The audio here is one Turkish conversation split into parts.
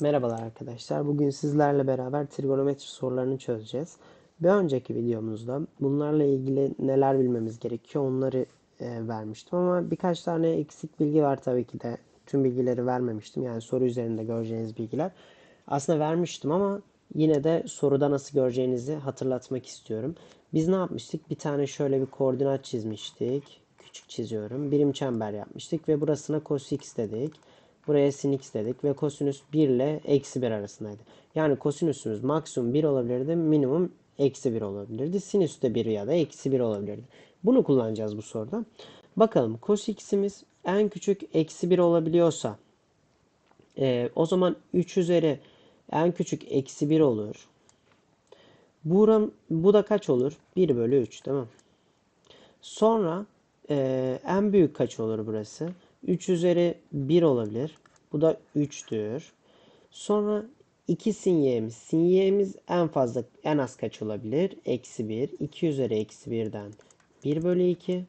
Merhabalar arkadaşlar. Bugün sizlerle beraber trigonometri sorularını çözeceğiz. Bir önceki videomuzda bunlarla ilgili neler bilmemiz gerekiyor onları e, vermiştim ama birkaç tane eksik bilgi var tabii ki de. Tüm bilgileri vermemiştim. Yani soru üzerinde göreceğiniz bilgiler. Aslında vermiştim ama yine de soruda nasıl göreceğinizi hatırlatmak istiyorum. Biz ne yapmıştık? Bir tane şöyle bir koordinat çizmiştik. Küçük çiziyorum. Birim çember yapmıştık ve burasına cos x dedik. Buraya sin x dedik ve kosinüs 1 ile eksi 1 arasındaydı. Yani kosinüsümüz maksimum 1 olabilirdi, minimum eksi 1 olabilirdi. Sinüs de 1 ya da eksi 1 olabilirdi. Bunu kullanacağız bu soruda. Bakalım cos x'imiz en küçük eksi 1 olabiliyorsa e, o zaman 3 üzeri en küçük eksi 1 olur. Buram, bu da kaç olur? 1 bölü 3 değil mi? Sonra e, en büyük kaç olur burası? 3 üzeri 1 olabilir. Bu da 3'tür. Sonra 2 sin y'miz. Sin y'miz en fazla en az kaç olabilir? Eksi 1. 2 üzeri eksi 1'den 1 bölü 2.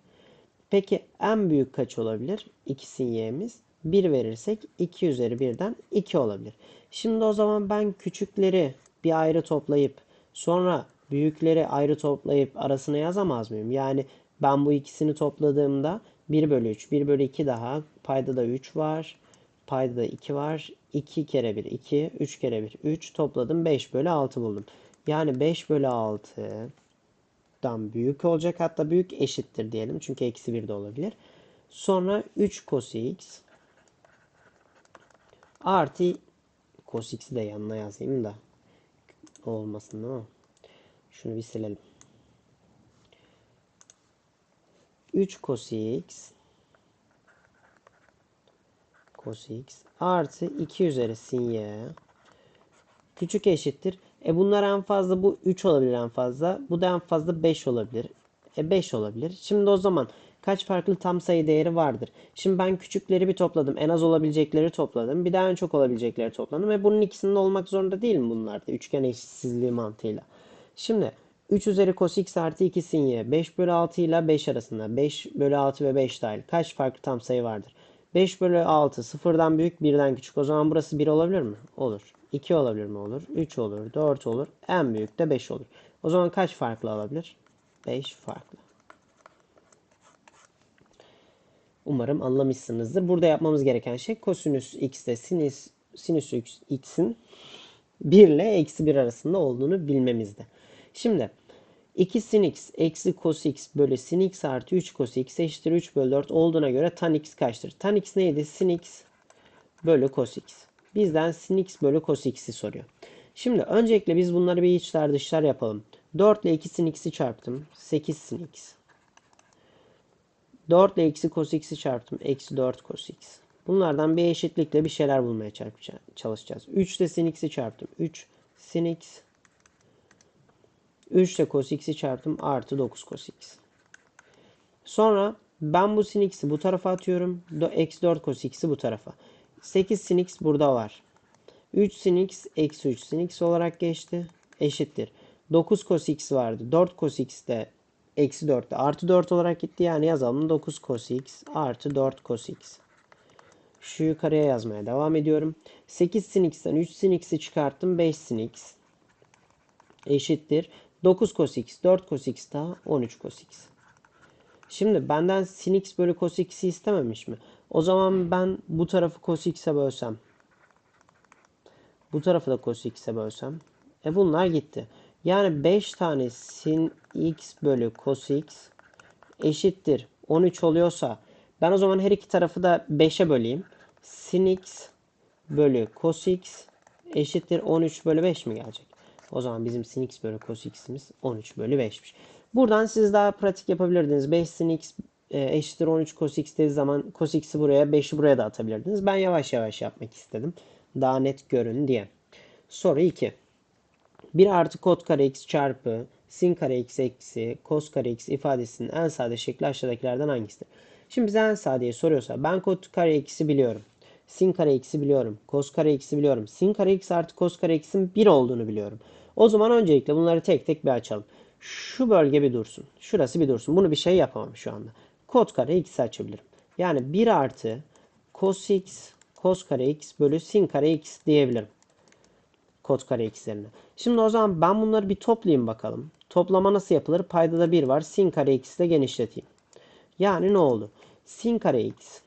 Peki en büyük kaç olabilir? 2 sin y'miz. 1 verirsek 2 üzeri 1'den 2 olabilir. Şimdi o zaman ben küçükleri bir ayrı toplayıp sonra büyükleri ayrı toplayıp arasına yazamaz mıyım? Yani ben bu ikisini topladığımda 1 bölü 3, 1 bölü 2 daha. Payda da 3 var. Payda da 2 var. 2 kere 1, 2. 3 kere 1, 3. Topladım 5 bölü 6 buldum. Yani 5 bölü 6'dan büyük olacak. Hatta büyük eşittir diyelim. Çünkü eksi 1 de olabilir. Sonra 3 cos x artı cos x'i de yanına yazayım da olmasın değil mi? Şunu bir silelim. 3 cos x cos x artı 2 üzeri sin y küçük eşittir. E bunlar en fazla bu 3 olabilir en fazla. Bu da en fazla 5 olabilir. E 5 olabilir. Şimdi o zaman kaç farklı tam sayı değeri vardır? Şimdi ben küçükleri bir topladım. En az olabilecekleri topladım. Bir daha en çok olabilecekleri topladım. Ve bunun ikisinde olmak zorunda değil mi bunlar da? Üçgen eşitsizliği mantığıyla. Şimdi 3 üzeri cos x artı 2 sin y. 5 bölü 6 ile 5 arasında. 5 bölü 6 ve 5 dahil. Kaç farklı tam sayı vardır? 5 bölü 6 sıfırdan büyük birden küçük. O zaman burası 1 olabilir mi? Olur. 2 olabilir mi? Olur. 3 olur. 4 olur. En büyük de 5 olur. O zaman kaç farklı alabilir? 5 farklı. Umarım anlamışsınızdır. Burada yapmamız gereken şey kosinüs x'te sinüs, sinüs x'in 1 ile eksi 1 arasında olduğunu bilmemizde. Şimdi 2 sin x eksi cos x bölü sin x artı 3 cos x eşittir 3 bölü 4 olduğuna göre tan x kaçtır? Tan x neydi? Sin x bölü cos x. Bizden sin x bölü cos x'i soruyor. Şimdi öncelikle biz bunları bir içler dışlar yapalım. 4 ile 2 sin x'i çarptım. 8 sin x. 4 ile eksi cos x'i çarptım. Eksi 4 cos x. Bunlardan bir eşitlikle bir şeyler bulmaya çalışacağız. 3 ile sin x'i çarptım. 3 sin x 3 ile cos x'i çarptım. Artı 9 cos x. Sonra ben bu sin x'i bu tarafa atıyorum. Eksi 4 cos x'i bu tarafa. 8 sin x burada var. 3 sin x eksi 3 sin x olarak geçti. Eşittir. 9 cos x vardı. 4 cos x de eksi 4'te artı 4 olarak gitti. Yani yazalım 9 cos x artı 4 cos x. Şu yukarıya yazmaya devam ediyorum. 8 sin x'ten 3 sin x'i çıkarttım. 5 sin x eşittir. 9 cos x, 4 cos x daha 13 cos x. Şimdi benden sin x bölü cos x'i istememiş mi? O zaman ben bu tarafı cos x'e bölsem. Bu tarafı da cos x'e bölsem. E bunlar gitti. Yani 5 tane sin x bölü cos x eşittir 13 oluyorsa ben o zaman her iki tarafı da 5'e böleyim. Sin x bölü cos x eşittir 13 bölü 5 mi gelecek? O zaman bizim sin x bölü cos x'imiz 13 bölü 5'miş. Buradan siz daha pratik yapabilirdiniz. 5 sin x e, eşittir 13 cos x dediği zaman cos x'i buraya 5'i buraya da atabilirdiniz. Ben yavaş yavaş yapmak istedim. Daha net görün diye. Soru 2. 1 artı kot kare x çarpı sin kare x eksi cos kare x ifadesinin en sade şekli aşağıdakilerden hangisidir? Şimdi bize en sadeyi soruyorsa ben kot kare x'i biliyorum. Sin kare x'i biliyorum. Cos kare x'i biliyorum. Sin kare x artı cos kare x'in 1 olduğunu biliyorum. O zaman öncelikle bunları tek tek bir açalım. Şu bölge bir dursun. Şurası bir dursun. Bunu bir şey yapamam şu anda. Kot kare x'i açabilirim. Yani 1 artı cos x cos kare x bölü sin kare x diyebilirim. Kod kare x'lerini. Şimdi o zaman ben bunları bir toplayayım bakalım. Toplama nasıl yapılır? Paydada 1 var. Sin kare x ile genişleteyim. Yani ne oldu? Sin kare x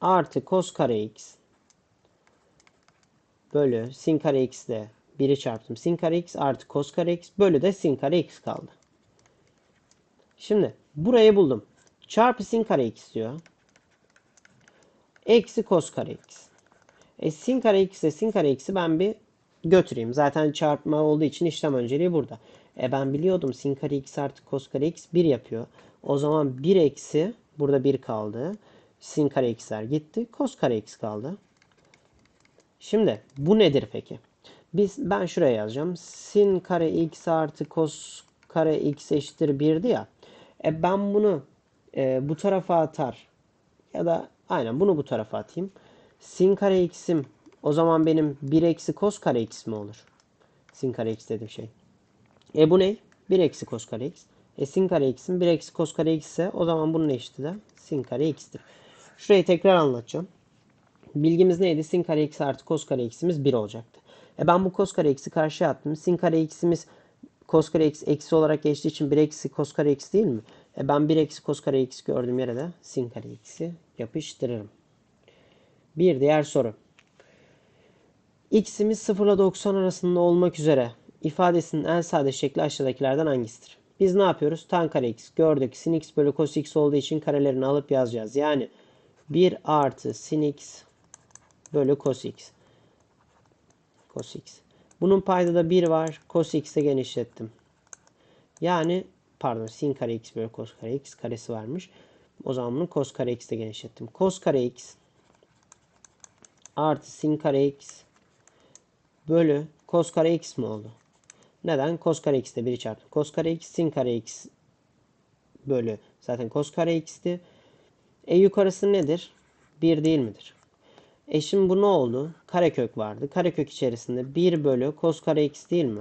artı kos kare x bölü sin kare x ile 1'i çarptım. Sin kare x artı kos kare x bölü de sin kare x kaldı. Şimdi burayı buldum. Çarpı sin kare x diyor. Eksi kos kare x. E sin kare x ile sin kare x'i ben bir götüreyim. Zaten çarpma olduğu için işlem önceliği burada. E ben biliyordum sin kare x artı kos kare x 1 yapıyor. O zaman 1 eksi burada 1 kaldı. Sin kare x'ler gitti. Kos kare x kaldı. Şimdi bu nedir peki? Biz ben şuraya yazacağım. Sin kare x artı kos kare x eşittir 1'di ya. E ben bunu e, bu tarafa atar ya da aynen bunu bu tarafa atayım. Sin kare x'im o zaman benim 1 eksi kos kare x mi olur? Sin kare x dediğim şey. E bu ne? 1 eksi kos kare x. E sin kare x'im 1 eksi kos kare x ise o zaman bunun eşiti de sin kare x'tir. Şurayı tekrar anlatacağım. Bilgimiz neydi? Sin kare x artı kos kare x'imiz 1 olacaktı. E ben bu kos kare x'i karşıya attım. Sin kare x'imiz kos kare x eksi olarak geçtiği için 1 eksi kos kare x değil mi? E ben 1 eksi kos kare x gördüğüm yere de sin kare x'i yapıştırırım. Bir diğer soru. x'imiz 0 ile 90 arasında olmak üzere ifadesinin en sade şekli aşağıdakilerden hangisidir? Biz ne yapıyoruz? Tan kare x gördük. Sin x bölü cos x olduğu için karelerini alıp yazacağız. Yani 1 artı sin x bölü cos x. Cos x. Bunun payda da 1 var. Cos x'e genişlettim. Yani pardon sin kare x bölü cos kare x karesi varmış. O zaman bunu cos kare x'te genişlettim. Cos kare x artı sin kare x bölü cos kare x mi oldu? Neden? Cos kare x'te 1'i çarptım. Cos kare x sin kare x bölü zaten cos kare x'ti. E yukarısı nedir? 1 değil midir? E şimdi bu ne oldu? Karekök vardı. Karekök içerisinde 1 bölü cos kare x değil mi?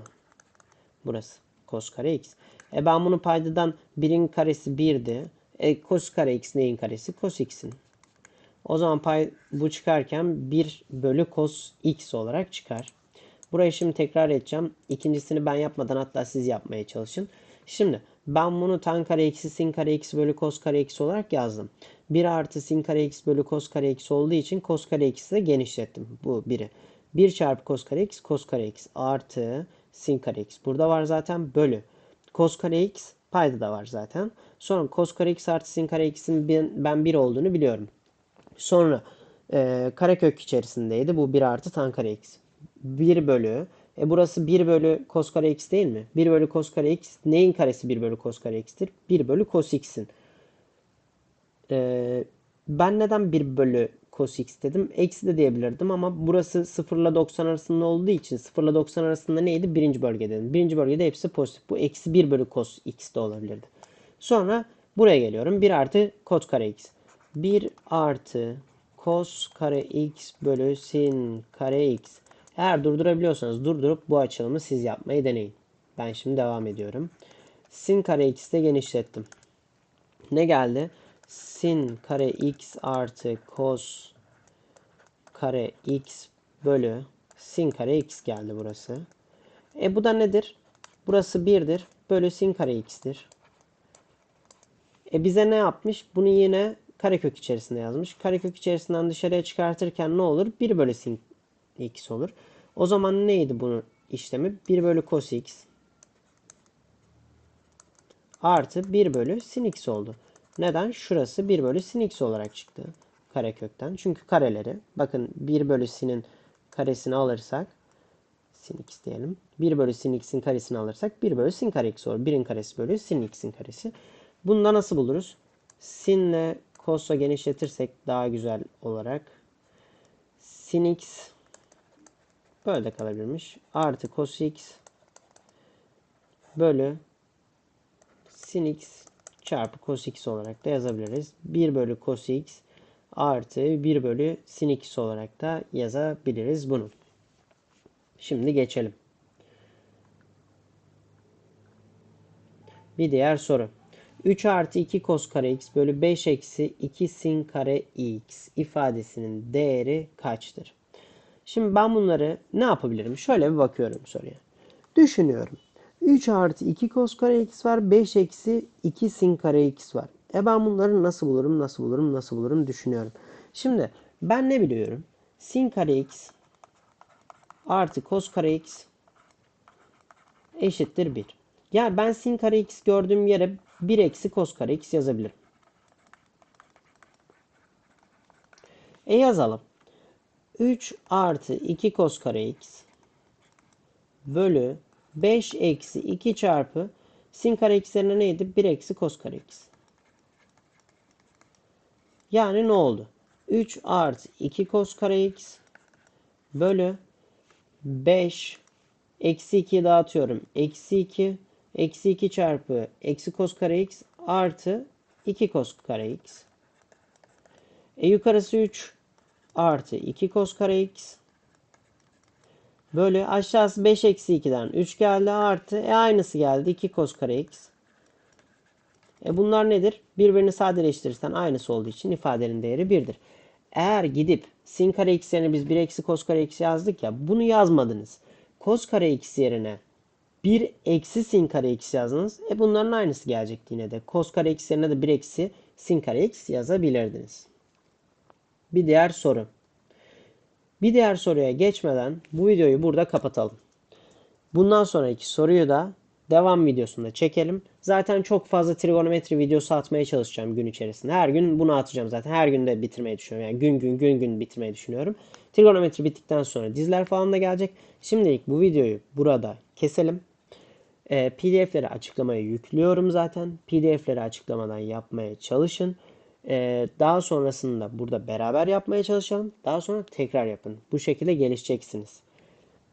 Burası. Cos kare x. E ben bunu paydadan 1'in karesi 1'di. E cos kare x neyin karesi? Cos x'in. O zaman pay bu çıkarken 1 bölü cos x olarak çıkar. Burayı şimdi tekrar edeceğim. İkincisini ben yapmadan hatta siz yapmaya çalışın. Şimdi ben bunu tan kare eksi sin kare x bölü cos kare x olarak yazdım. 1 artı sin kare x bölü cos kare x olduğu için cos kare x'i de genişlettim. Bu 1'i. 1 çarpı cos kare x cos kare x artı sin kare x. Burada var zaten bölü. Cos kare x payda da var zaten. Sonra cos kare x artı sin kare x'in ben 1 olduğunu biliyorum. Sonra e, karekök içerisindeydi. Bu 1 artı tan kare x. 1 bölü. E burası 1 bölü cos kare x değil mi? 1 bölü cos kare x neyin karesi 1 bölü cos kare x'tir? 1 bölü cos x'in. E, ben neden 1 bölü cos x dedim? Eksi de diyebilirdim ama burası 0 ile 90 arasında olduğu için 0 ile 90 arasında neydi? Birinci bölge dedim. Birinci bölgede hepsi pozitif. Bu eksi 1 bölü cos x de olabilirdi. Sonra buraya geliyorum. 1 artı cos kare x. 1 artı cos kare x bölü sin kare x. Eğer durdurabiliyorsanız durdurup bu açılımı siz yapmayı deneyin. Ben şimdi devam ediyorum. Sin kare x'te genişlettim. Ne geldi? Sin kare x artı cos kare x bölü sin kare x geldi burası. E bu da nedir? Burası 1'dir. Bölü sin kare x'tir. E bize ne yapmış? Bunu yine karekök içerisinde yazmış. Karekök içerisinden dışarıya çıkartırken ne olur? 1 bölü sin x olur. O zaman neydi bunun işlemi? 1 bölü cos x artı 1 bölü sin x oldu. Neden? Şurası 1 bölü sin x olarak çıktı karekökten. Çünkü kareleri bakın 1 bölü sin'in karesini alırsak sin x diyelim. 1 bölü sin x'in karesini alırsak 1 bölü sin kare x olur. 1'in karesi bölü sin x'in karesi. Bunu da nasıl buluruz? Sinle cos'a genişletirsek daha güzel olarak sin x böyle de kalabilirmiş. Artı cos x bölü sin x çarpı cos x olarak da yazabiliriz. 1 bölü cos x artı 1 bölü sin x olarak da yazabiliriz bunu. Şimdi geçelim. Bir diğer soru. 3 artı 2 cos kare x bölü 5 eksi 2 sin kare x ifadesinin değeri kaçtır? Şimdi ben bunları ne yapabilirim? Şöyle bir bakıyorum soruya. Düşünüyorum. 3 artı 2 cos kare x var. 5 eksi 2 sin kare x var. E ben bunları nasıl bulurum, nasıl bulurum, nasıl bulurum düşünüyorum. Şimdi ben ne biliyorum? Sin kare x artı cos kare x eşittir 1. Yani ben sin kare x gördüğüm yere 1 eksi cos kare x yazabilirim. E yazalım. 3 artı 2 cos kare x bölü 5 eksi 2 çarpı sin kare x yerine neydi? 1 eksi cos kare x. Yani ne oldu? 3 artı 2 cos kare x bölü 5 eksi 2'yi dağıtıyorum. Eksi 2 eksi 2 çarpı eksi cos kare x artı 2 cos kare x. E yukarısı 3 artı 2 cos kare x bölü aşağısı 5 eksi 2'den 3 geldi artı e aynısı geldi 2 cos kare x. E bunlar nedir? Birbirini sadeleştirirsen aynısı olduğu için ifadenin değeri 1'dir. Eğer gidip sin kare x yerine biz 1 eksi cos kare x yazdık ya bunu yazmadınız. Cos kare x yerine 1 eksi sin kare x yazdınız. E bunların aynısı gelecekti yine de. Cos kare x yerine de 1 eksi sin kare x yazabilirdiniz. Bir diğer soru. Bir diğer soruya geçmeden bu videoyu burada kapatalım. Bundan sonraki soruyu da devam videosunda çekelim. Zaten çok fazla trigonometri videosu atmaya çalışacağım gün içerisinde. Her gün bunu atacağım zaten. Her gün de bitirmeyi düşünüyorum. Yani gün gün gün gün bitirmeyi düşünüyorum. Trigonometri bittikten sonra dizler falan da gelecek. Şimdilik bu videoyu burada keselim. Ee, PDF'leri açıklamaya yüklüyorum zaten. PDF'leri açıklamadan yapmaya çalışın. Ee, daha sonrasında burada beraber yapmaya çalışalım. Daha sonra tekrar yapın. Bu şekilde gelişeceksiniz.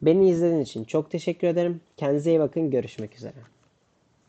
Beni izlediğiniz için çok teşekkür ederim. Kendinize iyi bakın. Görüşmek üzere.